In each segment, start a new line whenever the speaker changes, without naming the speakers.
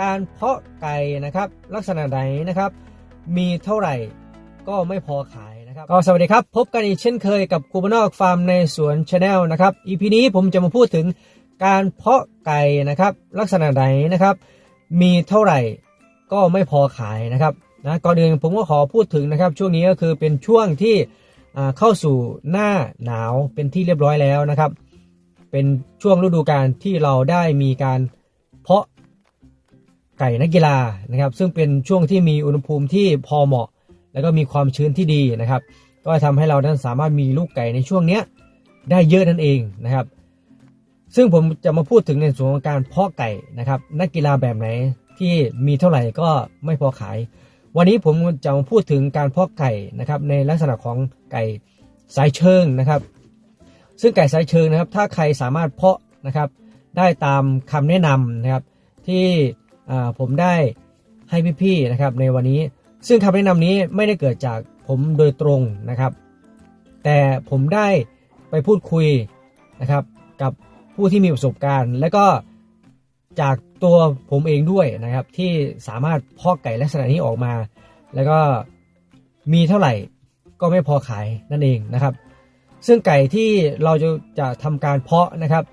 การเพาะไก่นะครับ ลักษณะไหนนะครับ มีเท่าไหร่ก็ไม่พอขายนะครับ ก็สวัสดีครับ พบกันอีกเช่นเคยกับคูบานอกฟาร์มในสวนชาแนลนะครับ EP นี้ผมจะมาพูดถึงการเพาะไก่นะครับ ลักษณะไหนนะครับ มีเท่าไหร่ก็ไม่พอขายนะครับนะก่อนอื่นผมก็ขอพูดถึงนะครับ ช่วงนี้ก็คือเป็นช่วงที่เข้าสู่หน้าหนาวเป็นที่เรียบร้อยแล้วนะครับ เป็นช่วงฤดูกาลที่เราได้มีการเพาะ ไก่นักกีฬานะครับ ซึ่งเป็นช่วงที่มีอุณหภูมิที่พอเหมาะ แล้วก็มีความชื้นที่ดีนะครับ ก็ทำให้เรานั้นสามารถมีลูกไก่ในช่วงเนี้ยได้เยอะนั่นเองนะครับ ซึ่งผมจะมาพูดถึงในส่วนของการเพาะไก่นะครับ นักกีฬาแบบไหนที่มีเท่าไหร่ก็ไม่พอขาย วันนี้ผมจะมาพูดถึงการเพาะไก่นะครับในลักษณะของไก่สายเชิงนะครับ ซึ่งไก่สายเชิงนะครับ ถ้าใครสามารถเพาะนะครับ ได้ตามคำแนะนำนะครับที่ ผมได้ให้พี่ๆนะครับในวันนี้ ซึ่งคำแนะนำนี้ไม่ได้เกิดจากผมโดยตรงนะครับ แต่ผมได้ไปพูดคุยนะครับกับผู้ที่มีประสบการณ์ และก็จากตัวผมเองด้วยนะครับ ที่สามารถเพาะไก่ลักษณะนี้ออกมา แล้วก็มีเท่าไหร่ก็ไม่พอขายนั่นเองนะครับ ซึ่งไก่ที่เราจะจะทำการเพาะนะครับ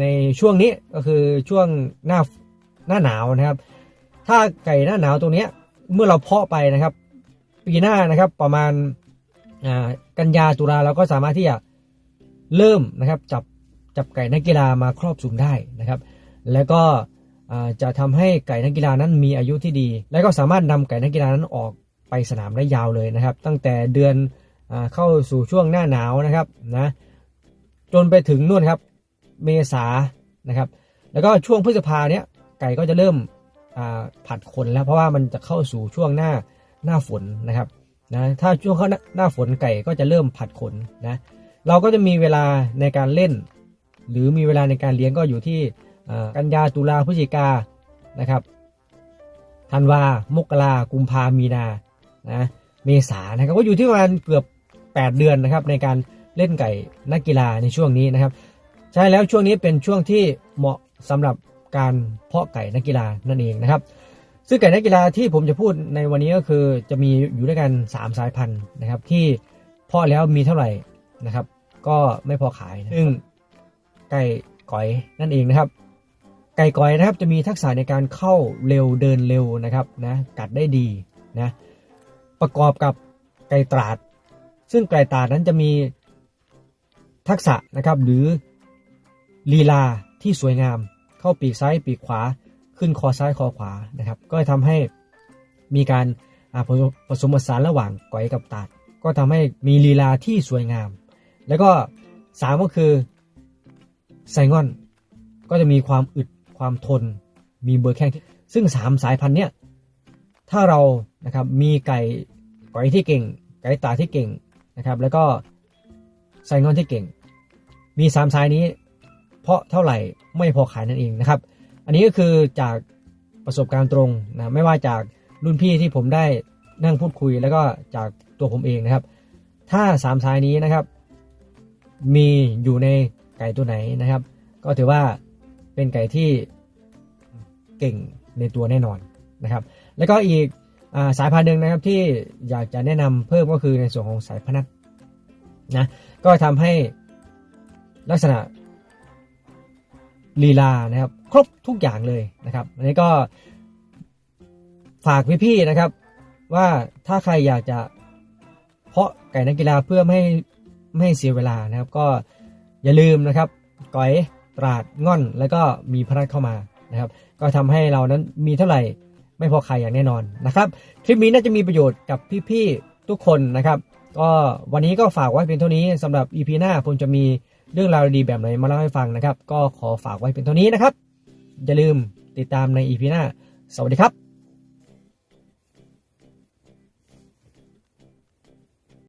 ในช่วงนี้ก็คือช่วงหน้า หน้าหนาวนะครับ ถ้าไก่หน้าหนาวตรงเนี้ยเมื่อเราเพาะไปนะครับ ปีหน้านะครับประมาณกันยาตุลาเราก็สามารถที่จะเริ่มนะครับจับจับไก่นักกีฬามาครอบคลุมได้นะครับ แล้วก็จะทำให้ไก่นักกีฬานั้นมีอายุที่ดี และก็สามารถนำไก่นักกีฬานั้นออกไปสนามได้ยาวเลยนะครับ ตั้งแต่เดือนอเข้าสู่ช่วงหน้าหนาวนะครับนะจนไปถึงนู่นครับเมษานะครับ แล้วก็ช่วงพฤษภาเนี้ย ไก่ก็จะเริ่มผัดขนแล้วเพราะว่ามันจะเข้าสู่ช่วงหน้าหน้าฝนนะครับนะถ้าช่วงเข้าหน้าฝนไก่ก็จะเริ่มผัดขนนะเราก็จะมีเวลาในการเล่น หรือมีเวลาในการเลี้ยงก็อยู่ที่กันยาตุลาพฤศจิกานะครับธันวามกรากุมภามีนานะเมษานะครับก็อยู่ที่ประมาณเกือบ 8 เดือนนะครับ ในการเล่นไก่นักกีฬาในช่วงนี้นะครับ ใช่แล้วช่วงนี้เป็นช่วงที่เหมาะสำหรับ การเพาะไก่นักกีฬานั่นเองนะครับ ซึ่งไก่นักกีฬาที่ผมจะพูดในวันนี้ก็คือจะมีอยู่ด้วยกัน 3 สายพันธุ์นะครับ ที่เพาะแล้วมีเท่าไหร่นะครับ ก็ไม่พอขายซึ่งไก่ก๋อยนั่นเองนะครับ ไก่ก๋อยนะครับจะมีทักษะในการเข้าเร็วเดินเร็วนะครับนะกัดได้ดีนะประกอบกับไก่ตราด ซึ่งไก่ตราดนั้นจะมีทักษะนะครับหรือลีลาที่สวยงาม เข้าปีกซ้ายปีกขวาขึ้นคอซ้ายคอขวานะครับ ก็ทำให้มีการผสมผสมผสานระหว่างก๋อยกับตาด ก็ทำให้มีลีลาที่สวยงาม แล้วก็สามก็คือไซงอน ก็จะมีความอึดความทน มีเบอร์แข้งที่ซึ่งสามสายพันธุ์เนี้ยถ้าเรานะครับมีไก่ก๋อยที่เก่ง ไก่ตาที่เก่งนะครับ แล้วก็ไซงอนที่เก่ง มีสามสายนี้ ราะเท่าไหร่ไม่พอขายนั่นเองนะครับ อันนี้ก็คือจากประสบการณ์ตรงนะไม่ว่าจากรุ่นพี่ที่ผมได้นั่งพูดคุยแล้วก็จากตัวผมเองนะครับ ถ้าสามสายนี้นะครับ มีอยู่ในไก่ตัวไหนนะครับ ก็ถือว่าเป็นไก่ที่เก่งในตัวแน่นอนนะครับ แล้วก็อีกอาสายพันธุ์หนึ่งนะครับที่อยากจะแนะนำเพิ่มก็คือในส่วนของสายพนักนะก็ทำให้ลักษณะ ลีลานะครับ ครบทุกอย่างเลยนะครับอันนี้ก็ฝากพี่ๆนะครับ ว่าถ้าใครอยากจะเพาะไก่นักกีฬาเพื่อไม่ให้ไม่ให้เสียเวลานะครับ ก็อย่าลืมนะครับก๋อยตราดง่อนแล้วก็มีพนักเข้ามานะครับ ก็ทำให้เรานั้นมีเท่าไหร่ไม่พอขายอย่างแน่นอนนะครับ คลิปนี้น่าจะมีประโยชน์กับพี่ๆทุกคนนะครับ ก็วันนี้ก็ฝากไว้เพียงเท่านี้สำหรับ EP หน้าผมจะมี เรื่องราวดีแบบไหนมาเล่าให้ฟังนะครับ ก็ขอฝากไว้เป็นเท่านี้นะครับ อย่าลืมติดตามในอีพีหน้า สวัสดีครับ